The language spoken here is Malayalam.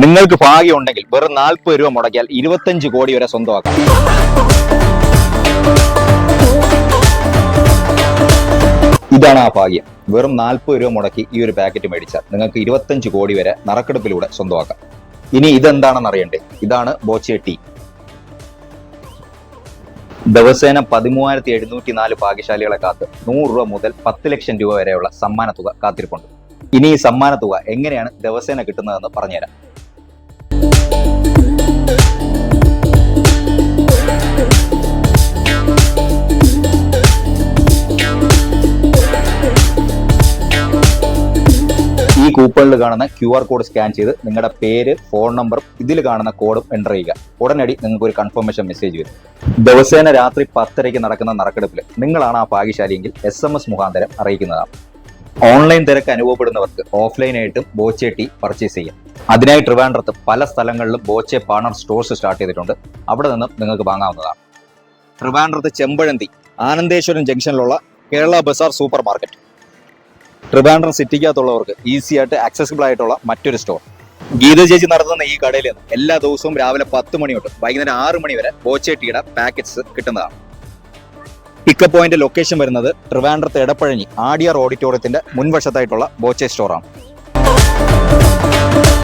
നിങ്ങൾക്ക് ഭാഗ്യം ഉണ്ടെങ്കിൽ വെറും നാൽപ്പത് രൂപ മുടക്കിയാൽ ഇരുപത്തഞ്ച് കോടി വരെ സ്വന്തമാക്കാം. ഇതാണ് ആ ഭാഗ്യം. വെറും നാൽപ്പത് രൂപ മുടക്കി ഈ ഒരു പാക്കറ്റ് മേടിച്ചാൽ നിങ്ങൾക്ക് ഇരുപത്തഞ്ച് കോടി വരെ നറക്കെടുപ്പിലൂടെ സ്വന്തമാക്കാം. ഇനി ഇതെന്താണെന്ന് അറിയണ്ടേ? ഇതാണ് ബോച്ചെ ടീ. ദിവസേന പതിമൂവായിരത്തി എഴുന്നൂറ്റി നാല് ഭാഗ്യശാലികളെ കാത്ത് നൂറ് രൂപ മുതൽ പത്ത് ലക്ഷം രൂപ വരെയുള്ള സമ്മാന തുക കാത്തിരിപ്പുണ്ട്. ഇനി ഈ സമ്മാന തുക എങ്ങനെയാണ് ദിവസേന കിട്ടുന്നതെന്ന് പറഞ്ഞുതരാം. ഈ കൂപ്പണിൽ കാണുന്ന ക്യു ആർ കോഡ് സ്കാൻ ചെയ്ത് നിങ്ങളുടെ പേര് ഫോൺ നമ്പർ ഇതിൽ കാണുന്ന കോഡും എന്റർ ചെയ്യുക. ഉടനടി നിങ്ങൾക്ക് ഒരു കൺഫർമേഷൻ മെസ്സേജ് വരും. ദിവസേന രാത്രി പത്തരയ്ക്ക് നടക്കുന്ന നറുക്കെടുപ്പിൽ നിങ്ങളാണ് ആ ഭാഗ്യശാലിയെങ്കിൽ എസ് എം എസ് മുഖാന്തരം അറിയിക്കുന്നതാണ്. ഓൺലൈൻ തിരക്ക് അനുഭവപ്പെടുന്നവർക്ക് ഓഫ്ലൈനായിട്ടും ബോച്ചെ ടീ പർച്ചേസ് ചെയ്യാം. അതിനായി ട്രിവാൻഡ്രത്ത് പല സ്ഥലങ്ങളിലും ബോച്ചെ പാണർ സ്റ്റോഴ്സ് സ്റ്റാർട്ട് ചെയ്തിട്ടുണ്ട്. അവിടെ നിന്നും നിങ്ങൾക്ക് വാങ്ങാവുന്നതാണ്. ട്രിവാൻഡ്രത്ത് Chempazhanthi Anandeshwaram ജംഗ്ഷനിലുള്ള Kerala bazaar super market Trivandrum സിറ്റിക്കകത്തുള്ളവർക്ക് easy ആയിട്ട് ആക്സസിബിൾ ആയിട്ടുള്ള മറ്റൊരു സ്റ്റോർ ഗീത ചേച്ചി നടത്തുന്ന ഈ കടയിൽ എല്ലാ ദിവസവും രാവിലെ പത്ത് മണി തൊട്ട് വൈകുന്നേരം ആറ് മണി വരെ ബോച്ചേട്ടിയുടെ ടീയുടെ പാക്കറ്റ്സ് കിട്ടുന്നതാണ്. പിക്കപ്പ് പോയിന്റ് ലൊക്കേഷൻ വരുന്നത് ട്രിവാൻഡ്രത്തെ എടപ്പഴഞ്ഞി ആഡിയർ ഓഡിറ്റോറിയത്തിന്റെ മുൻവശത്തായിട്ടുള്ള ബോച്ചെ സ്റ്റോറാണ്